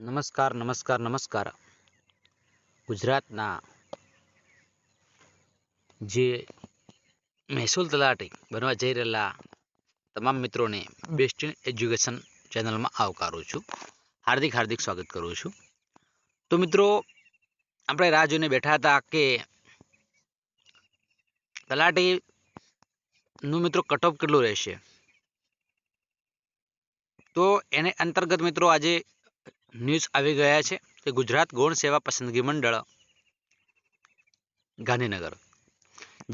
નમસ્કાર નમસ્કાર નમસ્કાર. ગુજરાતના જે મહેસૂલ તલાટી બનવા જઈ રહેલા તમામ મિત્રોને બેસ્ટ એજ્યુકેશન ચેનલમાં આવકારું છું. હાર્દિક હાર્દિક સ્વાગત કરું છું. તો મિત્રો, આપણે રાહ જોઈને બેઠા હતા કે તલાટીનું મિત્રો કટઓફ કેટલું રહેશે? તો એને અંતર્ગત મિત્રો આજે ન્યૂઝ આવી ગયા છે કે ગુજરાત ગૌણ સેવા પસંદગી મંડળ ગાંધીનગર.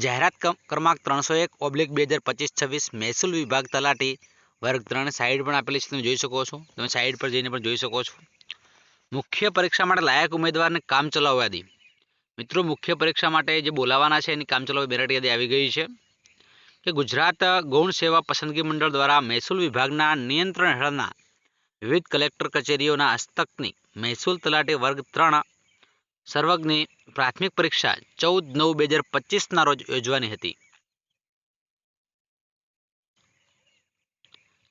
જાહેરાત ક્રમાંક ત્રણસો એક ઓબ્લિક બે હજાર પચીસ છવ્વીસ મહેસૂલ વિભાગ તલાટી વર્ગ ત્રણ સાઈડ પણ આપેલી છે, તમે જોઈ શકો છો. તમે સાઈડ પર જઈને પણ જોઈ શકો છો. મુખ્ય પરીક્ષા માટે લાયક ઉમેદવારને કામ ચલાવવા યાદી મિત્રો, મુખ્ય પરીક્ષા માટે જે બોલાવાના છે, એની કામ ચલાવવા મેરિટ યાદી આવી ગઈ છે કે ગુજરાત ગૌણ સેવા પસંદગી મંડળ દ્વારા મહેસૂલ વિભાગના નિયંત્રણ હેઠળના વિવિધ કલેક્ટર કચેરીઓના હસ્તકની મહેસૂલ તલાટી વર્ગ ત્રણ સર્વજ્ઞની પ્રાથમિક પરીક્ષા ચૌદ નવ બે હજાર પચીસના રોજ યોજવાની હતી.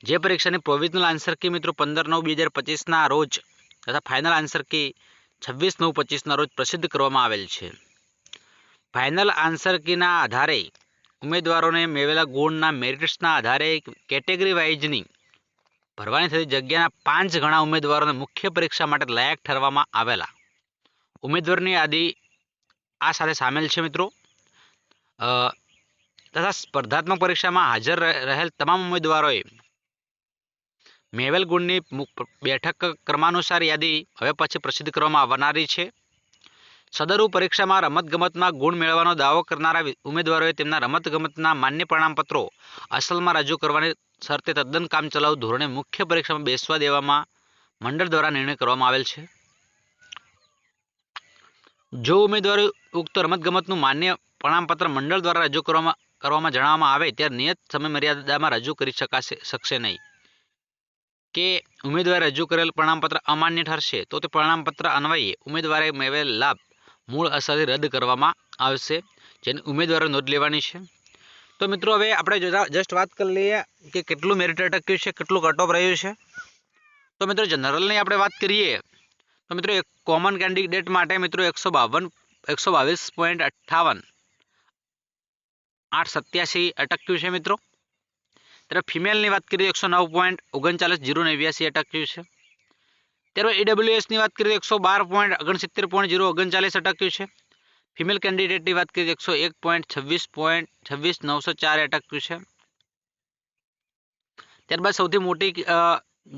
જે પરીક્ષાની પ્રોવિઝનલ આન્સર કી મિત્રો પંદર નવ બે હજાર પચીસના રોજ તથા ફાઇનલ આન્સર કી છવ્વીસ નવ પચીસના રોજ પ્રસિદ્ધ કરવામાં આવેલ છે. ફાઇનલ આન્સર કીના આધારે ઉમેદવારોને મેળવેલા ગુણના મેરિટ્સના આધારે કેટેગરી વાઇઝની ભરવાની થતી જગ્યાના પાંચ ગણા ઉમેદવારોને મુખ્ય પરીક્ષા માટે લાયક ઠરવામાં આવેલા. ઉમેદવારની યાદી આ સાથે સામેલ છે મિત્રો. તથા સ્પર્ધાત્મક પરીક્ષામાં હાજર રહે- રહેલ તમામ ઉમેદવારોએ મેવેલ ગુણની બેઠક ક્રમાનુસાર યાદી હવે પછી પ્રસિદ્ધ કરવામાં આવનારી છે. સદરુ પરીક્ષામાં રમતગમતમાં ગુણ મેળવવાનો દાવો કરનારા ઉમેદવારોએ તેમના રમતગમતના માન્ય પ્રમાણપત્રો અસલમાં રજૂ કરવાની શરતે તદ્દન કામચલાઉ ધોરણે મુખ્ય પરીક્ષામાં બેસવા દેવામાં મંડળ દ્વારા નિર્ણય કરવામાં આવેલ છે. જો ઉમેદવારો ઉક્ત રમતગમતનું માન્ય પ્રમાણપત્ર મંડળ દ્વારા રજૂ કરવામાં કરવામાં જણાવવામાં આવે, ત્યારે નિયત સમયમર્યાદામાં રજૂ કરી શકાશે, શકશે નહીં. કે ઉમેદવારે રજૂ કરેલ પ્રમાણપત્ર અમાન્ય ઠરશે, તો તે પ્રમાણપત્ર અન્વયે ઉમેદવારે મેળવેલ લાભ મૂળ અસરથી રદ કરવામાં આવશે, જેની ઉમેદવારો નોંધ લેવાની છે. તો મિત્રો, હવે આપણે જસ્ટ વાત કરી લઈએ કે કેટલું મેરિટ અટક્યું છે, કેટલું કટ ઓફ રહ્યું છે. તો મિત્રો જનરલની આપણે વાત કરીએ, તો મિત્રો, એક કોમન કેન્ડિડેટ માટે મિત્રો, એકસો બાવન, એકસો બાવીસ પોઈન્ટ અઠ્ઠાવન, આઠ સત્યાસી અટક્યું છે મિત્રો. ત્યારે ફિમેલની વાત કરીએ, એકસો નવ પોઈન્ટ ઓગણચાલીસ, જીરો નેવ્યાસી અટક્યું છે. ત્યારબાદ ઈડબ્લ્યુએસની વાત કરીએ એકસો બાર પોઈન્ટ ઓગણસિત્તેર પોઈન્ટ જીરો ઓગણચાલીસ અટક્યું છે. ફિમેલ કેન્ડિડેટની વાત કરીએ એકસો એક પોઈન્ટ છવ્વીસ પોઈન્ટ છવ્વીસ નવસો ચાર અટક્યું છે. ત્યારબાદ સૌથી મોટી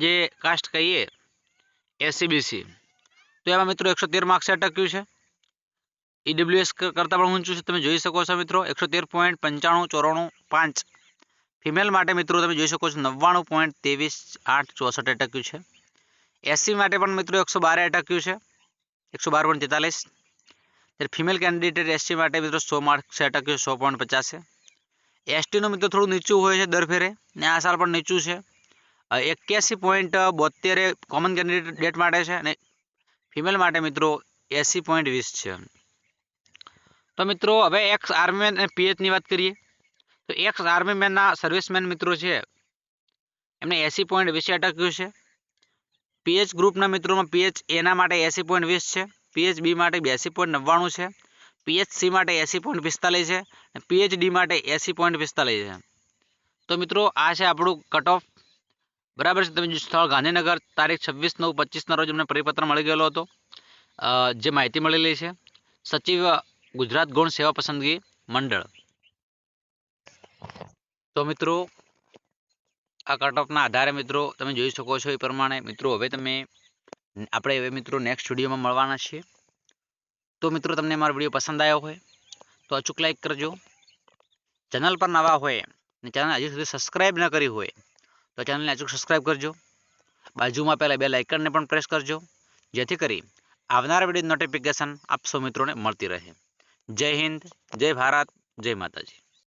જે કાસ્ટ કહીએ એસસીબીસી તો એમાં મિત્રો એકસો તેર માર્ક્સે અટક્યું છે. ઈડબ્લ્યુએસ કરતાં પણ ઊંચું છે. તમે જોઈ શકો છો મિત્રો, એકસો તેર પોઈન્ટ પંચાણું ચોરાણું પાંચ. ફિમેલ માટે મિત્રો તમે જોઈ શકો છો, નવ્વાણું પોઈન્ટ ત્રેવીસ આઠ ચોસઠ અટક્યું છે. એસસી માટે પણ મિત્રો એકસો બાર અટક્યું છે. એકસો બાર પોઈન્ટ તેતાલીસ. ત્યારે ફિમેલ કેન્ડિડેટ એસસી માટે મિત્રો સો માર્ક્સ અટક્યું સો પોઈન્ટ છે. એસટીનું મિત્રો થોડું નીચું હોય છે દર ફેરે, ને આ સાલ પણ નીચું છે. એક્યાસી પોઈન્ટ બોતેરે કોમન કેન્ડિડેટ માટે છે, અને ફિમેલ માટે મિત્રો એસી પોઈન્ટ વીસ છે. તો મિત્રો હવે એક્સ આર્મીમેન અને પીએચની વાત કરીએ. તો એક્સ આર્મીમેનના સર્વિસમેન મિત્રો છે, એમને એસી પોઈન્ટ વીસે અટક્યું છે. પીએચ ગ્રુપના મિત્રોમાં પીએચ એના માટે એસી પોઈન્ટ વીસ છે. પીએચ બી માટે બ્યાસી પોઈન્ટ નવ્વાણું છે. પીએચ સી માટે એસી પોઈન્ટ પિસ્તાલીસ છે. અને પીએચડી માટે એસી પોઈન્ટ પિસ્તાલીસ છે. તો મિત્રો, આ છે આપણું કટ ઓફ બરાબર છે? તમે સ્થળ ગાંધીનગર, તારીખ છવ્વીસ નવ પચીસના રોજ અમને પરિપત્ર મળી ગયેલો હતો. જે માહિતી મળેલી છે. સચિવ ગુજરાત ગૌણ સેવા પસંદગી મંડળ. તો મિત્રો આ કટ આધારે મિત્રો તમે જોઈ શકો છો એ પ્રમાણે, મિત્રો હવે તમે આપણે હવે મિત્રો નેક્સ્ટ વિડીયોમાં મળવાના છીએ. તો મિત્રો તમને મારો વીડિયો પસંદ આવ્યો હોય, તો અચૂક લાઈક કરજો. ચેનલ પર નવા હોય અને ચેનલ હજી સુધી સબસ્ક્રાઈબ ન કરી હોય, તો ચેનલને અચૂક સબસ્ક્રાઈબ કરજો. બાજુમાં પહેલાં બે લાઇકનને પણ પ્રેસ કરજો, જેથી કરી આવનારા વીડિયો નોટિફિકેશન આપ સૌ મિત્રોને મળતી રહે. જય હિન્દ, જય ભારત, જય માતાજી.